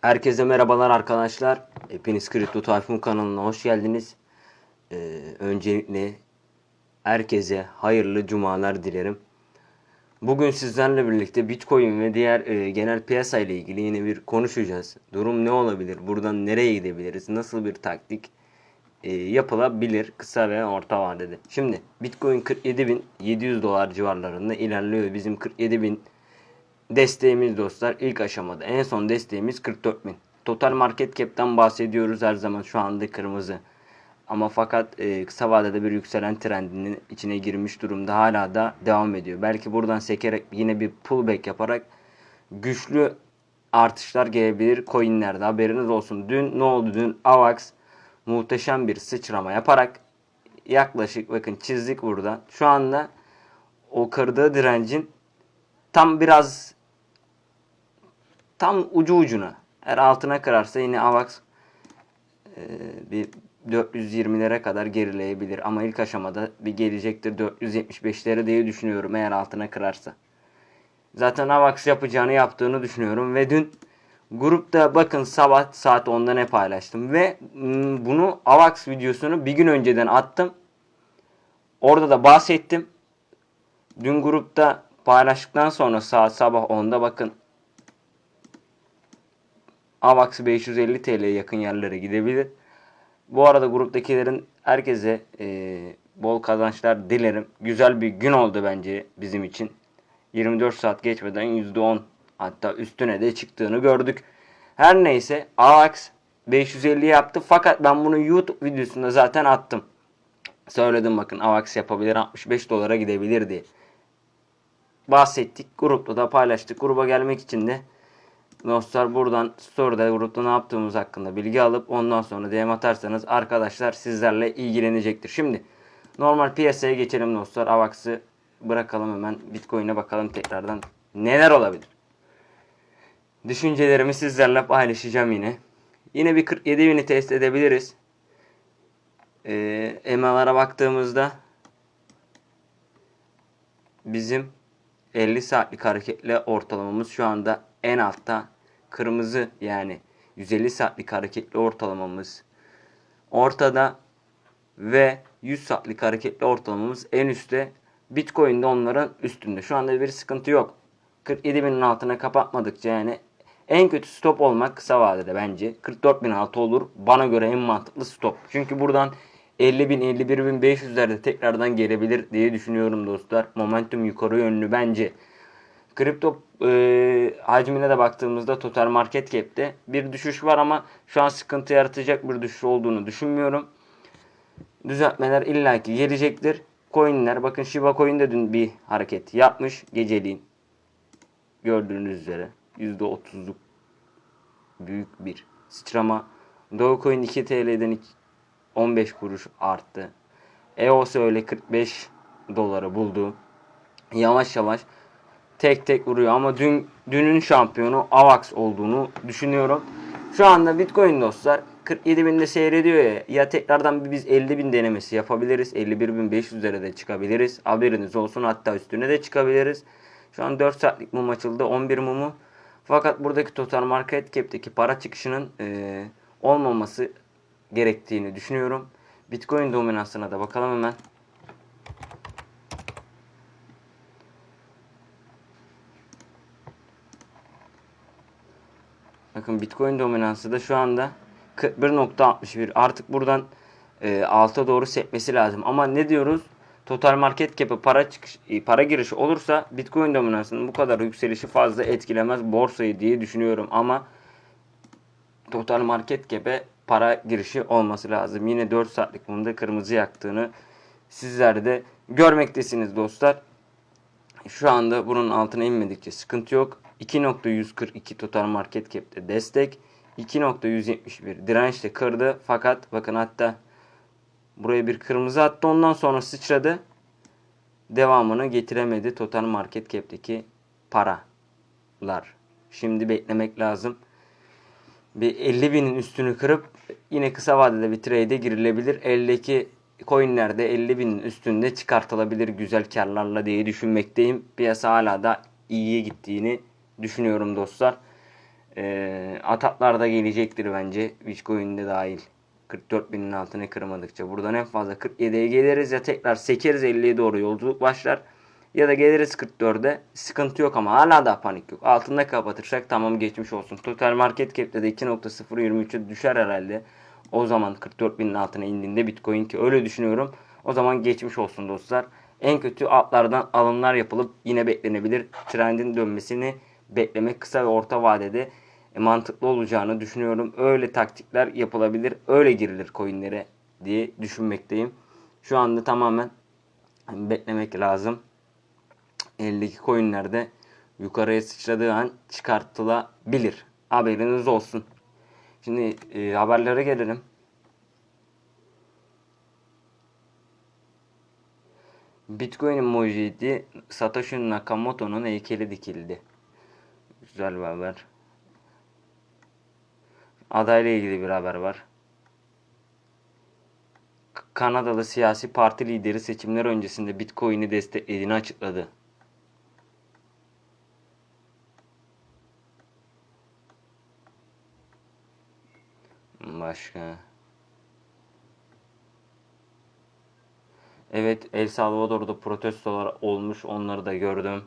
Herkese merhabalar arkadaşlar. Hepiniz Kripto Tayfun kanalına hoş geldiniz. Ee, öncelikle herkese hayırlı cumalar dilerim. Bugün sizlerle birlikte Bitcoin ve diğer e, genel piyasa ile ilgili yine bir konuşacağız. Durum ne olabilir? Buradan nereye gidebiliriz? Nasıl bir taktik e, yapılabilir kısa ve orta vadede? Şimdi Bitcoin 47.700 dolar civarlarında ilerliyor. Bizim 47.000 Desteğimiz dostlar ilk aşamada. En son desteğimiz 44.000. Total market cap'ten bahsediyoruz her zaman şu anda kırmızı. Ama fakat e, kısa vadede bir yükselen trendinin içine girmiş durumda hala da devam ediyor. Belki buradan sekerek yine bir pullback yaparak güçlü artışlar gelebilir coinlerde haberiniz olsun. Dün ne oldu? Dün AVAX muhteşem bir sıçrama yaparak yaklaşık bakın çizdik burada. Şu anda o kırdığı direncin tam biraz tam ucu ucuna. Eğer altına kırarsa yine AVAX e, bir 420'lere kadar gerileyebilir. Ama ilk aşamada bir gelecektir 475'lere diye düşünüyorum eğer altına kırarsa. Zaten AVAX yapacağını yaptığını düşünüyorum ve dün grupta bakın sabah saat 10'da ne paylaştım ve bunu AVAX videosunu bir gün önceden attım. Orada da bahsettim. Dün grupta paylaştıktan sonra saat sabah 10'da bakın AVAX 550 TL'ye yakın yerlere gidebilir. Bu arada gruptakilerin herkese e, bol kazançlar dilerim. Güzel bir gün oldu bence bizim için. 24 saat geçmeden %10 hatta üstüne de çıktığını gördük. Her neyse AVAX 550 yaptı fakat ben bunu YouTube videosunda zaten attım. Söyledim bakın AVAX yapabilir 65 dolara gidebilir diye. Bahsettik grupta da paylaştık. Gruba gelmek için de Dostlar buradan story'de grupta ne yaptığımız hakkında bilgi alıp ondan sonra DM atarsanız arkadaşlar sizlerle ilgilenecektir. Şimdi normal piyasaya geçelim dostlar. Avax'ı bırakalım hemen Bitcoin'e bakalım tekrardan neler olabilir. Düşüncelerimi sizlerle paylaşacağım yine. Yine bir 47 bini test edebiliriz. Ee, EMA'lara baktığımızda bizim 50 saatlik hareketli ortalamamız şu anda en altta kırmızı yani 150 saatlik hareketli ortalamamız ortada ve 100 saatlik hareketli ortalamamız en üstte. Bitcoin'de onların üstünde. Şu anda bir sıkıntı yok. 47 binin altına kapatmadıkça yani en kötü stop olmak kısa vadede bence. 44 bin altı olur. Bana göre en mantıklı stop. Çünkü buradan 50 bin 51 bin 500'lerde tekrardan gelebilir diye düşünüyorum dostlar. Momentum yukarı yönlü bence. Kripto e, hacmine de baktığımızda total market cap'te bir düşüş var ama şu an sıkıntı yaratacak bir düşüş olduğunu düşünmüyorum. Düzeltmeler illaki gelecektir. Coinler bakın Shiba Coin de dün bir hareket yapmış geceliğin. Gördüğünüz üzere %30'luk büyük bir sıçrama. Dogecoin 2 TL'den 15 kuruş arttı. EOS öyle 45 doları buldu. Yavaş yavaş tek tek vuruyor ama dün dünün şampiyonu AVAX olduğunu düşünüyorum. Şu anda Bitcoin dostlar 47 binde seyrediyor ya ya tekrardan biz 50 bin denemesi yapabiliriz. 51.500'lere de çıkabiliriz. Haberiniz olsun hatta üstüne de çıkabiliriz. Şu an 4 saatlik mum açıldı 11 mumu. Fakat buradaki total market cap'teki para çıkışının e, olmaması gerektiğini düşünüyorum. Bitcoin dominansına da bakalım hemen. Bakın Bitcoin dominansı da şu anda 41.61. Artık buradan e, alta doğru sekmesi lazım. Ama ne diyoruz? Total market cap'e para çıkış, e, para girişi olursa Bitcoin dominansının bu kadar yükselişi fazla etkilemez borsayı diye düşünüyorum. Ama total market cap'e para girişi olması lazım. Yine 4 saatlik mumda kırmızı yaktığını sizler de görmektesiniz dostlar. Şu anda bunun altına inmedikçe sıkıntı yok. 2.142 total market cap'te destek. 2.171 dirençte kırdı. Fakat bakın hatta buraya bir kırmızı attı. Ondan sonra sıçradı. Devamını getiremedi total market cap'teki paralar. Şimdi beklemek lazım. Bir 50 binin üstünü kırıp yine kısa vadede bir trade'e girilebilir. Eldeki coinlerde 50 binin üstünde çıkartılabilir güzel karlarla diye düşünmekteyim. Piyasa hala da iyiye gittiğini düşünüyorum dostlar. Ee, ataklar da gelecektir bence. Bitcoin'de dahil. 44 binin altını kırmadıkça. Buradan en fazla 47'ye geliriz ya tekrar sekeriz 50'ye doğru yolculuk başlar. Ya da geliriz 44'e. Sıkıntı yok ama hala da panik yok. Altında kapatırsak tamam geçmiş olsun. Total market cap'te de 2.023'e düşer herhalde. O zaman 44 binin altına indiğinde Bitcoin ki öyle düşünüyorum. O zaman geçmiş olsun dostlar. En kötü altlardan alımlar yapılıp yine beklenebilir. Trendin dönmesini beklemek kısa ve orta vadede e, mantıklı olacağını düşünüyorum. Öyle taktikler yapılabilir. Öyle girilir coinlere diye düşünmekteyim. Şu anda tamamen beklemek lazım. Eldeki coinlerde yukarıya sıçradığı an çıkartılabilir. Haberiniz olsun. Şimdi e, haberlere gelelim. Bitcoin emojisi Satoshi Nakamoto'nun heykeli dikildi. Güzel bir haber. Adayla ilgili bir haber var. Kanadalı siyasi parti lideri seçimler öncesinde Bitcoin'i desteklediğini açıkladı. Başka. Evet, El Salvador'da protestolar olmuş. Onları da gördüm.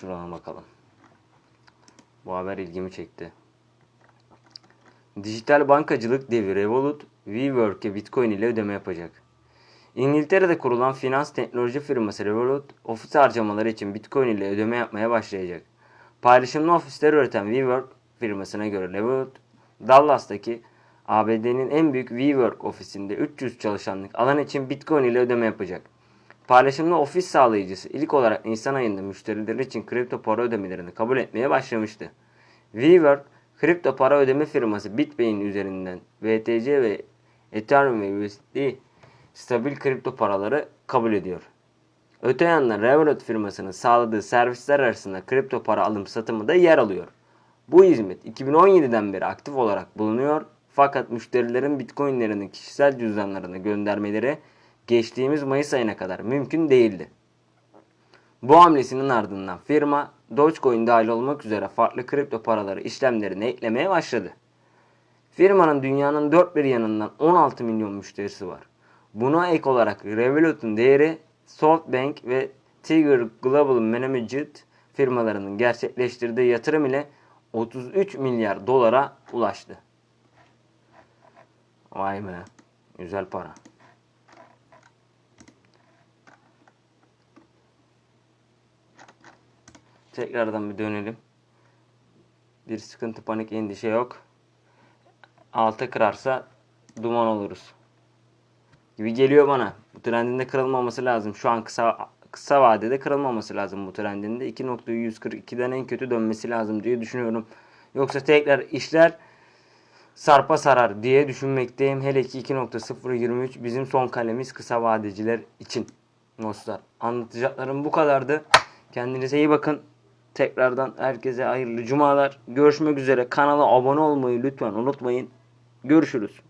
Şuradan bakalım. Bu haber ilgimi çekti. Dijital bankacılık devi Revolut, WeWork'e Bitcoin ile ödeme yapacak. İngiltere'de kurulan finans teknoloji firması Revolut, ofis harcamaları için Bitcoin ile ödeme yapmaya başlayacak. Paylaşımlı ofisler üreten WeWork firmasına göre Revolut, Dallas'taki ABD'nin en büyük WeWork ofisinde 300 çalışanlık alan için Bitcoin ile ödeme yapacak. Paylaşımlı ofis sağlayıcısı ilk olarak Nisan ayında müşterileri için kripto para ödemelerini kabul etmeye başlamıştı. WeWork, kripto para ödeme firması Bitpay'in üzerinden BTC ve Ethereum ve USD stabil kripto paraları kabul ediyor. Öte yandan Revolut firmasının sağladığı servisler arasında kripto para alım satımı da yer alıyor. Bu hizmet 2017'den beri aktif olarak bulunuyor fakat müşterilerin bitcoinlerini kişisel cüzdanlarına göndermeleri geçtiğimiz Mayıs ayına kadar mümkün değildi. Bu hamlesinin ardından firma Dogecoin dahil olmak üzere farklı kripto paraları işlemlerine eklemeye başladı. Firmanın dünyanın dört bir yanından 16 milyon müşterisi var. Buna ek olarak Revolut'un değeri SoftBank ve Tiger Global Management firmalarının gerçekleştirdiği yatırım ile 33 milyar dolara ulaştı. Vay be. Güzel para. Tekrardan bir dönelim. Bir sıkıntı, panik, endişe yok. Altı kırarsa duman oluruz. Gibi geliyor bana. Bu trendin de kırılmaması lazım. Şu an kısa kısa vadede kırılmaması lazım bu trendinde. 2.142'den en kötü dönmesi lazım diye düşünüyorum. Yoksa tekrar işler sarpa sarar diye düşünmekteyim. Hele ki 2.023 bizim son kalemiz kısa vadeciler için. Dostlar anlatacaklarım bu kadardı. Kendinize iyi bakın. Tekrardan herkese hayırlı cumalar. Görüşmek üzere. Kanala abone olmayı lütfen unutmayın. Görüşürüz.